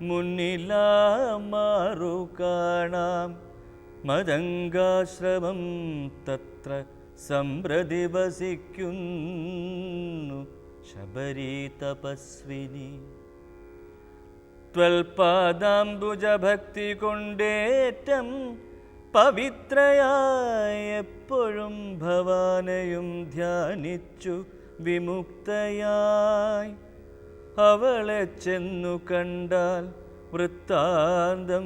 മുന്നിലാം മാറു കാണാം മതംഗാശ്രമം തത്ര സംപ്രതി വസിക്കുന്നു ശബരീ തപസ്വിനി. ത്വൽപാദാംബുജഭക്തി കൊണ്ടേറ്റം പവിത്രയായെപ്പോഴും ഭവാനയും ധ്യാനിച്ചു വിമുക്തയായി. അവളെ ചെന്നു കണ്ടാൽ വൃത്താന്തം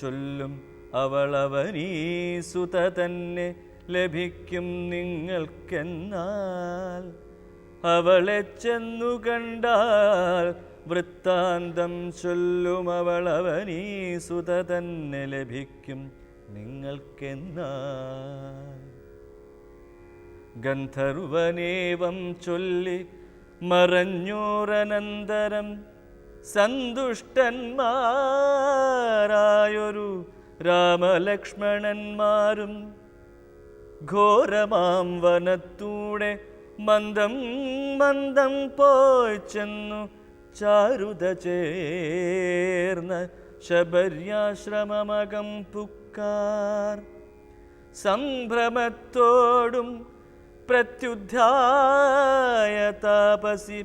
ചൊല്ലും. അവളവനീ സുത തന്നെ ലഭിക്കും നിങ്ങൾക്കെന്നാൽ. അവളെ ചെന്നു കണ്ടാൽ വൃത്താന്തം ചൊല്ലും. അവളവനീ സുത തന്നെ ലഭിക്കും നിങ്ങൾക്കെന്നാൽ. ഗന്ധർവനേവം ചൊല്ലി മറഞ്ഞോരനന്തരം സന്തുഷ്ടന്മാരായൊരു രാമലക്ഷ്മണന്മാരും ഘോരമാം വനത്തൂടെ മന്ദം മന്ദം പോയി ചെന്നു ചാരുത ചേർന്ന ശബര്യാശ്രമമകം പുക്കാർ സംഭ്രമത്തോടും പ്രത്യുദ്ധായ താപസി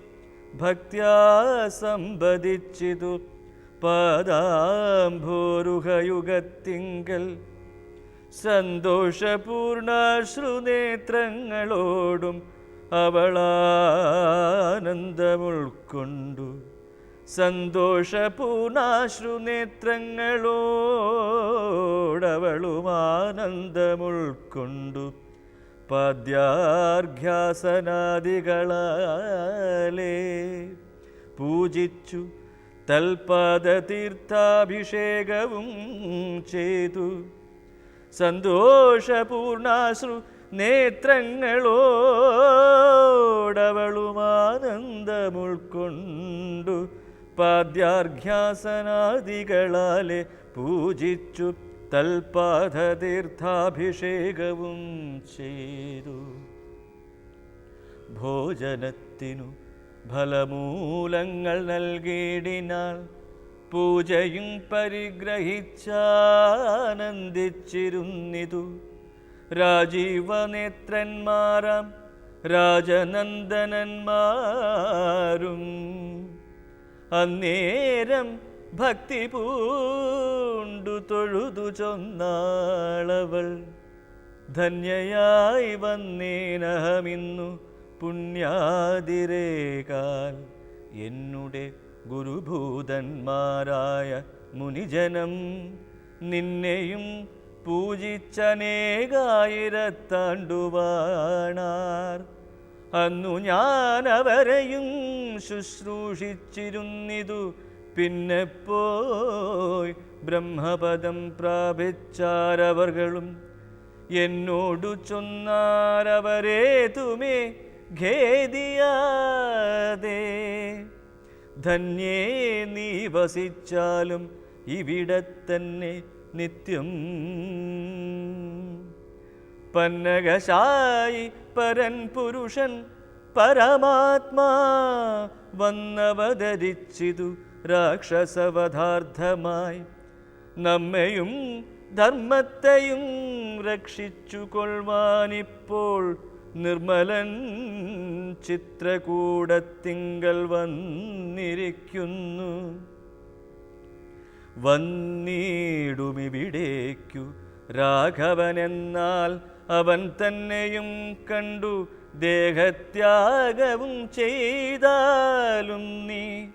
ഭക്തിയാസംബദിച്ചിതു പാദാംഭോരുഹയുഗത്തിങ്കൽ സന്തോഷപൂർണാശ്രുനേത്രങ്ങളോടും അവളാനന്ദമുൾക്കൊണ്ടു. സന്തോഷപൂർണാശ്രുനേത്രങ്ങളോടവളും ആനന്ദമുൾക്കൊണ്ടു പദ്യാർഘ്യാസനാദികളാലേ പൂജിച്ചു തൽപദതീർത്ഥാഭിഷേകവും ചെയ്തു. സന്തോഷപൂർണാശ്രു നേത്രങ്ങളോടവളുമാനന്ദമുൾക്കൊണ്ടു പദ്യാർഘ്യാസനാദികളാലെ പൂജിച്ചു തൽപാദതീർത്ഥാഭിഷേകവും ചെയ്തു. ഭോജനത്തിനു ഫലമൂലങ്ങൾ നൽകിയിടിനാൽ പൂജയും പരിഗ്രഹിച്ചാനന്ദിച്ചിരുന്നിതു. രാജീവനേത്രന്മാരാം രാജനന്ദനന്മാരും അന്നേരം ഭക്തി പൂണ്ടു തൊഴുതു ചൊന്നാളവൾ ധന്യയായി വന്നേനഹമിന്നു പുണ്യാതിരേകാൽ. എന്നുടെ ഗുരുഭൂതന്മാരായ മുനിജനം നിന്നെയും പൂജിച്ചനേകായിരത്താണ്ടുവാണാർ. അന്നു ഞാൻ അവരെയും ശുശ്രൂഷിച്ചിരുന്നിതു പിന്നെ പോയി ബ്രഹ്മപദം പ്രാപിച്ചാരവർകളും എന്നോടു ചൊന്നാരവരേ തുമേ ഖേദിയാതെ. ധന്യേ നീ വസിച്ചാലും ഇവിടെ തന്നെ നിത്യം. പന്നകശായി പരൻ പുരുഷൻ പരമാത്മാ വന്നവതരിച്ചിതു രാക്ഷസവധാർത്ഥമായി നമ്മയും ധർമ്മത്തെയും രക്ഷിച്ചു കൊള്ളുവാനിപ്പോൾ നിർമ്മലൻ ചിത്രകൂടത്തിങ്കൽ വന്നിരിക്കുന്നു. വന്നിടുമിവിടേക്കു രാഘവനെന്നാൽ അവൻ തന്നെയും കണ്ടു. ദേഹത്യാഗവും ചെയ്താലും നീ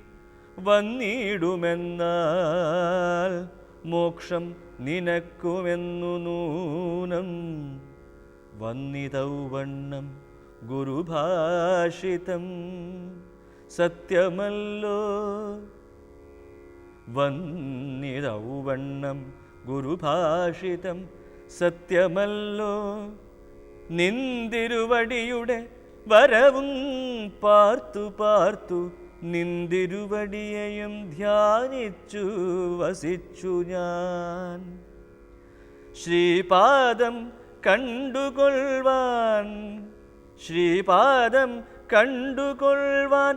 വന്നിടുമെന്നാൽ മോക്ഷം നിനക്കുമെന്നു നൂനം. വന്നിതൗവണ്ണം ഗുരുഭാഷിതം. സത്യമല്ലോ. വന്നിതൗവണ്ണം ഗുരുഭാഷിതം. സത്യമല്ലോ. നിന്തിരുവടിയുടെ വരവും പാർത്തു പാർത്തു നിന്തിരുവടിയെയും ധ്യാനിച്ചു വസിച്ചു ഞാൻ. ശ്രീപാദം കണ്ടുകൊള്ളുവാൻ ശ്രീപാദം കണ്ടുകൊള്ളുവാൻ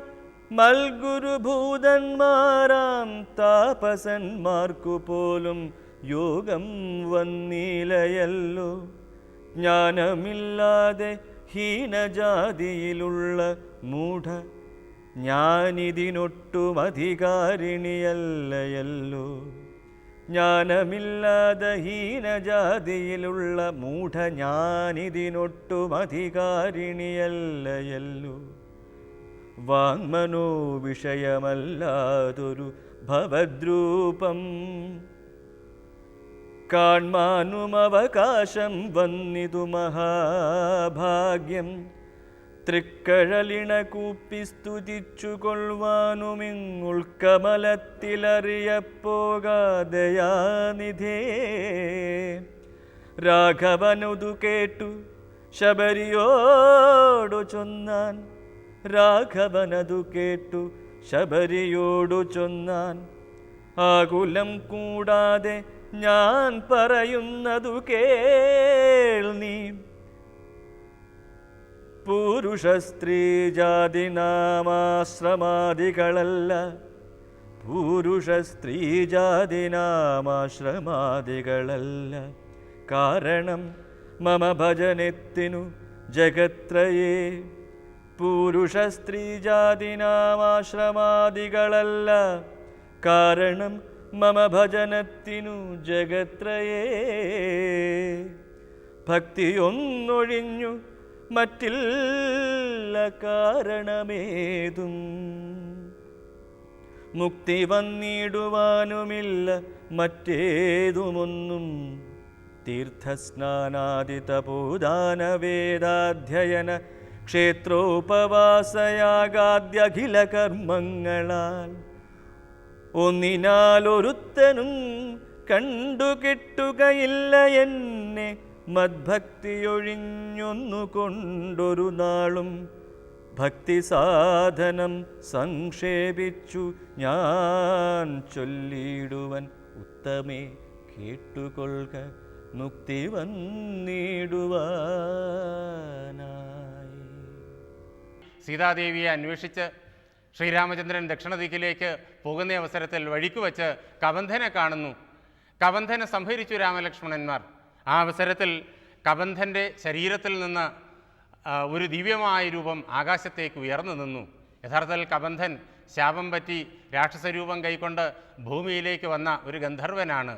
മൽഗുരുഭൂതന്മാരാം താപസന്മാർക്കു പോലും യോഗം വന്നീലയല്ലോ ജ്ഞാനമില്ലാതെ ഹീനജാതിയിലുള്ള മൂഢ ഞാനിതിനൊട്ടും അധികാരിണിയല്ലയല്ലോ ജ്ഞാനമില്ലാതെ ഹീനജാതിയിലുള്ള മൂഢ ഞാനിതിനൊട്ടും അധികാരിണിയല്ലയല്ലോ വാങ്മനോ വിഷയമല്ലാതൊരു ഭവദ്രൂപം. കാൺമാനുമവകാശം വന്നിതു മഹാഭാഗ്യം. തൃക്കഴലിണ കൂപ്പി സ്തുതിച്ചു കൊള്ളുവാനുമിങ്ങുൾക്കമലത്തിലറിയപ്പോകാതയാനിധേ രാഘവനുതു കേട്ടു ശബരിയോടു ചൊന്നാൻ. രാഘവനതു കേട്ടു ശബരിയോടു ചൊന്നാൻ. ആകുലം കൂടാതെ ഞാൻ പറയുന്നതു കേൾ നീ. പുരുഷ സ്ത്രീ ജാതി നാമാശ്രമാദികളല്ല പുരുഷ സ്ത്രീ ജാതി നാമാശ്രമാദികളല്ല കാരണം മമ ഭജനത്തിനു ജഗത്രയേ. പുരുഷ സ്ത്രീ ജാതി നാമാശ്രമാദികളല്ല കാരണം മമ ഭജനത്തിനു ജഗത്രയേ. ഭക്തിയൊന്നൊഴിഞ്ഞു മറ്റില്ല കാരണമേതും. മുക്തി വന്നിടുവാനുമില്ല മറ്റേതുമൊന്നും. തീർത്ഥസ്നാനാദി തപോദാന വേദാധ്യയന ക്ഷേത്രോപവാസയാഗാദ്യഖില കർമ്മങ്ങളാൽ ഒന്നിനാലൊരുത്തനും കണ്ടു കിട്ടുകയില്ല എന്നെ. മദ്ഭക്തിയൊഴിഞ്ഞൊന്നു കൊണ്ടൊരു നാളും ഭക്തി സാധനം സംക്ഷേപിച്ചു ഞാൻ ചൊല്ലിയിടുവൻ ഉത്തമേ കേട്ടുകൊള്ളുക മുക്തി വന്നിടുവാനായി. സീതാദേവിയെ അന്വേഷിച്ച് ശ്രീരാമചന്ദ്രൻ ദക്ഷിണദിക്കിലേക്ക് പോകുന്ന അവസരത്തിൽ വഴിക്കുവച്ച് കബന്ധനെ കാണുന്നു. കബന്ധനെ സംഹരിച്ചു രാമലക്ഷ്മണന്മാർ. ആ അവസരത്തിൽ കബന്ധന്റെ ശരീരത്തിൽ നിന്ന് ഒരു ദിവ്യമായ രൂപം ആകാശത്തേക്ക് ഉയർന്നു നിന്നു. യഥാർത്ഥത്തിൽ കബന്ധൻ ശാപം പറ്റി രാക്ഷസരൂപം കൈക്കൊണ്ട് ഭൂമിയിലേക്ക് വന്ന ഒരു ഗന്ധർവനാണ്.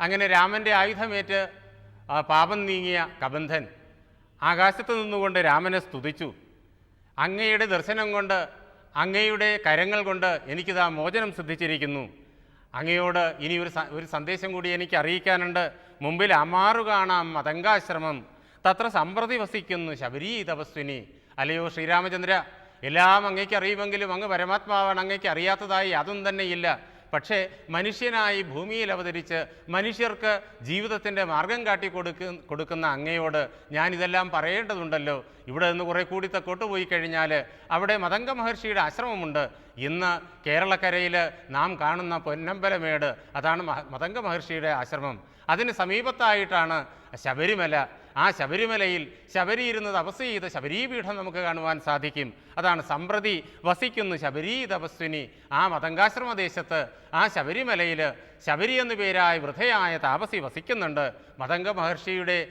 അങ്ങനെ രാമന്റെ ആയുധമേറ്റ് പാപം നീങ്ങിയ കബന്ധൻ ആകാശത്ത് നിന്നുകൊണ്ട് രാമനെ സ്തുതിച്ചു. അങ്ങയുടെ ദർശനം കൊണ്ട് അങ്ങയുടെ കരങ്ങൾ കൊണ്ട് എനിക്കിതാ മോചനം സിദ്ധിച്ചിരിക്കുന്നു. അങ്ങയോട് ഇനി ഒരു ഒരു സന്ദേശം കൂടി എനിക്ക് അറിയിക്കാനുണ്ട്. മുമ്പിൽ അമാറു കാണാം മതങ്കാശ്രമം. തത്ര സമ്പ്രതി വസിക്കുന്നു ശബരി തപസ്വിനി. അല്ലയോ ശ്രീരാമചന്ദ്ര? എല്ലാം അങ്ങേക്ക് അറിയുമെങ്കിലും അങ്ങ് പരമാത്മാവാണ്. അങ്ങേക്ക് അറിയാത്തതായി യാതൊന്നും തന്നെയില്ല പക്ഷേ മനുഷ്യനായി ഭൂമിയിൽ അവതരിച്ച് മനുഷ്യർക്ക് ജീവിതത്തിന്റെ മാർഗം കാട്ടി കൊടുക്ക കൊടുക്കുന്ന അങ്ങയോട് ഞാനിതെല്ലാം പറയേണ്ടതുണ്ടല്ലോ. ഇവിടെ നിന്ന് കുറേ കൂടി തെക്കോട്ട് പോയി കഴിഞ്ഞാൽ അവിടെ മതംഗ മഹർഷിയുടെ ആശ്രമമുണ്ട്. ഇന്ന് കേരളക്കരയിൽ നാം കാണുന്ന പൊന്നമ്പലമേട് അതാണ് മതംഗ മഹർഷിയുടെ ആശ്രമം. അതിന് സമീപത്തായിട്ടാണ് ശബരിമല. ആ ശബരിമലയിൽ ശബരി ഇരുന്ന് തപസ് ചെയ്ത ശബരീപീഠം നമുക്ക് കാണുവാൻ സാധിക്കും. അതാണ് സമ്പ്രതി വസിക്കുന്നു ശബരീ തപസ്വിനി. ആ മതങ്കാശ്രമ ദേശത്ത് ആ ശബരിമലയിൽ ശബരി എന്നു പേരായ വൃഥയായ താപസി വസിക്കുന്നുണ്ട്. മതംഗ മഹർഷിയുടെ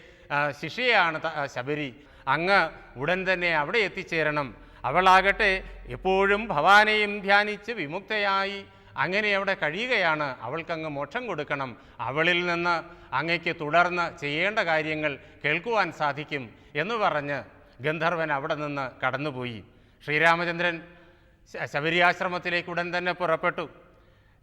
ശിഷ്യയാണ് ശബരി. അങ്ങ് ഉടൻ തന്നെ അവിടെ എത്തിച്ചേരണം. അവളാകട്ടെ എപ്പോഴും ഭവാനെയും ധ്യാനിച്ച് വിമുക്തയായി അങ്ങനെ അവിടെ കഴിയുകയാണ്. അവൾക്കങ്ങ് മോക്ഷം കൊടുക്കണം. അവളിൽ നിന്ന് അങ്ങയ്ക്ക് തുടർന്ന് ചെയ്യേണ്ട കാര്യങ്ങൾ കേൾക്കുവാൻ സാധിക്കും എന്ന് പറഞ്ഞ് ഗന്ധർവൻ അവിടെ നിന്ന് കടന്നുപോയി. ശ്രീരാമചന്ദ്രൻ ശബരിയാശ്രമത്തിലേക്ക് ഉടൻ തന്നെ പുറപ്പെട്ടു.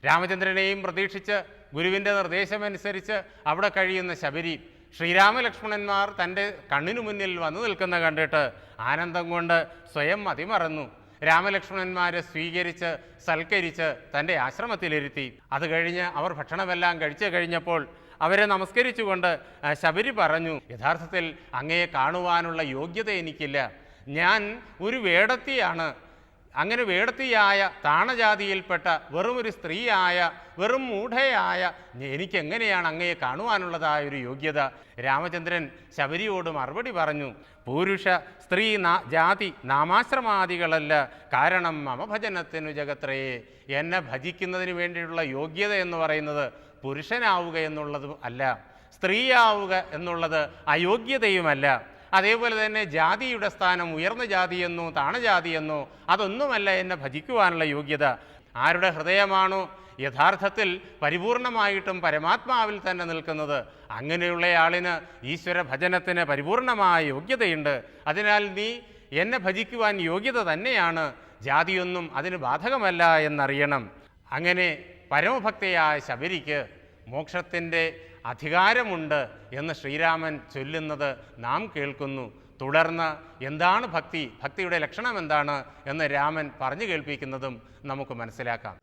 രാമചന്ദ്രനെയും പ്രതീക്ഷിച്ച് ഗുരുവിന്റെ നിർദ്ദേശമനുസരിച്ച് അവിടെ കഴിയുന്ന ശബരി ശ്രീരാമലക്ഷ്മണന്മാർ തന്റെ കണ്ണിനു മുന്നിൽ വന്നു നിൽക്കുന്ന കണ്ടിട്ട് ആനന്ദം കൊണ്ട് സ്വയം മതിമറന്നു. രാമലക്ഷ്മണന്മാരെ സ്വീകരിച്ച് സൽക്കരിച്ച് തന്റെ ആശ്രമത്തിലിരുത്തി. അത് കഴിഞ്ഞ് അവർ ഭക്ഷണമെല്ലാം കഴിച്ചു കഴിഞ്ഞപ്പോൾ അവരെ നമസ്കരിച്ചുകൊണ്ട് ശബരി പറഞ്ഞു യഥാർത്ഥത്തിൽ അങ്ങയെ കാണുവാനുള്ള യോഗ്യത എനിക്കില്ല. ഞാൻ ഒരു വേടത്തിയാണ്. അങ്ങനെ വേടത്തിയായ താണജാതിയിൽപ്പെട്ട വെറുമൊരു സ്ത്രീയായ വെറും മൂഢയായ എനിക്കെങ്ങനെയാണ് അങ്ങയെ കാണുവാനുള്ളതായ ഒരു യോഗ്യത? രാമചന്ദ്രൻ ശബരിയോട് മറുപടി പറഞ്ഞു പുരുഷ സ്ത്രീ നാ ജാതി നാമാശ്രമാദികളല്ല. കാരണം മമഭജനത്തിനു ജഗത്രയെ എന്നെ ഭജിക്കുന്നതിന് വേണ്ടിയുള്ള യോഗ്യത എന്ന് പറയുന്നത് പുരുഷനാവുക എന്നുള്ളതും അല്ല. സ്ത്രീയാവുക എന്നുള്ളത് അയോഗ്യതയുമല്ല. അതേപോലെ തന്നെ ജാതിയുടെ സ്ഥാനം ഉയർന്ന ജാതിയെന്നോ താണജാതിയെന്നോ അതൊന്നുമല്ല എന്നെ ഭജിക്കുവാനുള്ള യോഗ്യത. ആരുടെ ഹൃദയമാണോ യഥാർത്ഥത്തിൽ പരിപൂർണമായിട്ടും പരമാത്മാവിൽ തന്നെ നിൽക്കുന്നത്. അങ്ങനെയുള്ള അങ്ങനെയുള്ളയാളിന് ഈശ്വര ഭജനത്തിന് പരിപൂർണമായ യോഗ്യതയുണ്ട്. അതിനാൽ നീ എന്നെ ഭജിക്കുവാൻ യോഗ്യത തന്നെയാണ്. ജാതിയൊന്നും അതിന് ബാധകമല്ല എന്നറിയണം. അങ്ങനെ പരമഭക്തയായ ശബരിക്ക് മോക്ഷത്തിന്റെ അധികാരമുണ്ട് എന്ന് ശ്രീരാമൻ ചൊല്ലുന്നത് നാം കേൾക്കുന്നു. തുടർന്ന് എന്താണ് ഭക്തി? ഭക്തിയുടെ ലക്ഷണം എന്താണ്? എന്ന് രാമൻ പറഞ്ഞു കേൾപ്പിക്കുന്നതും നമുക്ക് മനസ്സിലാക്കാം.